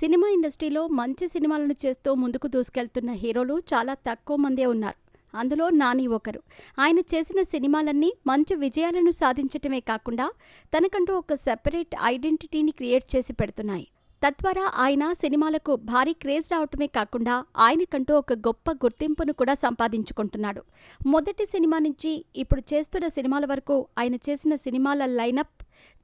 Cinema ఇండస్ట్రీలో మంచి సినిమాలను చేస్తూ ముందుకు దూసుకెళ్తున్న హీరోలు చాలా తక్కువ మందే ఉన్నారు. అందులో నాని ఒకరు. ఆయన చేసిన సినిమాలన్నీ మంచి విజయాలను సాధించటమే కాకుండా తనకంటూ ఒక సెపరేట్ ఐడెంటిటీని క్రియేట్ చేసి పెడుతున్నాయి. తద్వారా ఆయన సినిమాలకు భారీ క్రేజ్ రావటమే కాకుండా ఆయనకంటూ ఒక గొప్ప గుర్తింపును కూడా సంపాదించుకుంటున్నాడు. మొదటి సినిమా నుంచి ఇప్పుడు చేస్తున్న సినిమాల వరకు ఆయన చేసిన సినిమాల లైనప్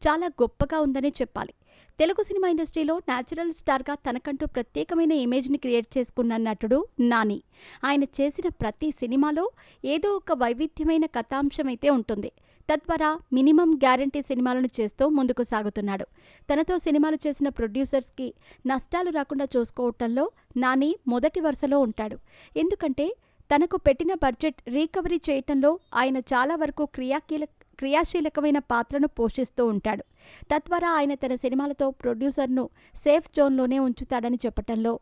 చాలా గొప్పగా ఉందనే చెప్పాలి. తెలుగు సినిమా ఇండస్ట్రీలో న్యాచురల్ స్టార్గా తనకంటూ ప్రత్యేకమైన ఇమేజ్ని క్రియేట్ చేసుకున్న నటుడు నాని. ఆయన చేసిన ప్రతి సినిమాలో ఏదో ఒక వైవిధ్యమైన కథాంశం అయితే ఉంటుంది. తద్వారా మినిమం గ్యారంటీ సినిమాలను చేస్తూ ముందుకు సాగుతున్నాడు. తనతో సినిమాలు చేసిన ప్రొడ్యూసర్స్కి నష్టాలు రాకుండా చూసుకోవటంలో నాని మొదటి వరుసలో ఉంటాడు. ఎందుకంటే తనకు పెట్టిన బడ్జెట్ రీకవరీ చేయటంలో ఆయన చాలా వరకు క్రియాకీల క్రియాశీలకమైన పాత్రను పోషిస్తూ ఉంటాడు. తద్వారా ఆయన తన సినిమాలతో ప్రొడ్యూసర్ను సేఫ్ జోన్లోనే ఉంచుతాడని చెప్పటంలో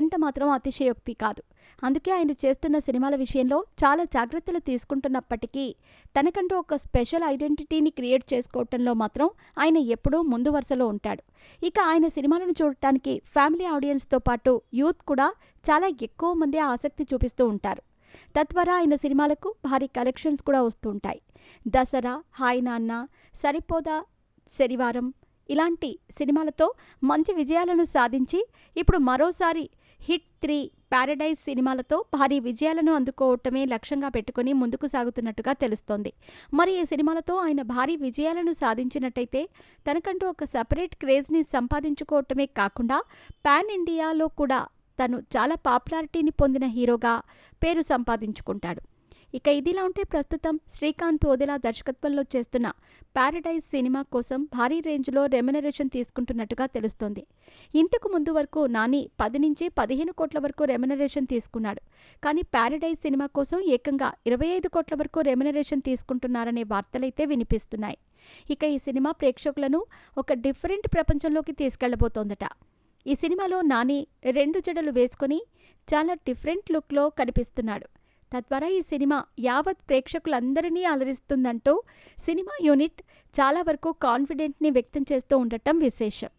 ఎంత మాత్రం అతిశయోక్తి కాదు. అందుకే ఆయన చేస్తున్న సినిమాల విషయంలో చాలా జాగ్రత్తలు తీసుకుంటున్నప్పటికీ తనకంటూ ఒక స్పెషల్ ఐడెంటిటీని క్రియేట్ చేసుకోవటంలో మాత్రం ఆయన ఎప్పుడూ ముందు వరుసలో ఉంటాడు. ఇక ఆయన సినిమాలను చూడటానికి ఫ్యామిలీ ఆడియన్స్తో పాటు యూత్ కూడా చాలా ఎక్కువ మంది ఆసక్తి చూపిస్తూ ఉంటారు. తద్వారా ఆయన సినిమాలకు భారీ కలెక్షన్స్ కూడా వస్తుంటాయి. దసరా హాయ్ నాన్న సరిపోదా శనివారం ఇలాంటి సినిమాలతో మంచి విజయాలను సాధించి ఇప్పుడు మరోసారి హిట్ త్రీ ప్యారడైజ్ సినిమాలతో భారీ విజయాలను అందుకోవటమే లక్ష్యంగా పెట్టుకుని ముందుకు సాగుతున్నట్టుగా తెలుస్తోంది. మరి ఈ సినిమాలతో ఆయన భారీ విజయాలను సాధించినట్టయితే తనకంటూ ఒక సపరేట్ క్రేజ్ని సంపాదించుకోవటమే కాకుండా పాన్ ఇండియాలో కూడా తను చాలా పాపులారిటీని పొందిన హీరోగా పేరు సంపాదించుకుంటాడు. ఇక ఇదిలా ఉంటే ప్రస్తుతం శ్రీకాంత్ ఓదెలా దర్శకత్వంలో చేస్తున్న ప్యారడైజ్ సినిమా కోసం భారీ రేంజ్లో రెమ్యునరేషన్ తీసుకుంటున్నట్టుగా తెలుస్తోంది. ఇంతకు ముందు వరకు నాని పది నుంచి పదిహేను కోట్ల వరకు రెమ్యునరేషన్ తీసుకున్నాడు. కానీ ప్యారడైజ్ సినిమా కోసం ఏకంగా ఇరవై ఐదు కోట్ల వరకు రెమ్యునరేషన్ తీసుకుంటున్నారనే వార్తలైతే వినిపిస్తున్నాయి. ఇక ఈ సినిమా ప్రేక్షకులను ఒక డిఫరెంట్ ప్రపంచంలోకి తీసుకెళ్ళబోతోందట. ఈ సినిమాలో నాని రెండు జడలు వేసుకుని చాలా డిఫరెంట్ లుక్లో కనిపిస్తున్నాడు. తద్వారా ఈ సినిమా యావత్ ప్రేక్షకులందరినీ అలరిస్తుందంటూ సినిమా యూనిట్ చాలా వరకు కాన్ఫిడెంట్ని వ్యక్తం చేస్తూ ఉండటం విశేషం.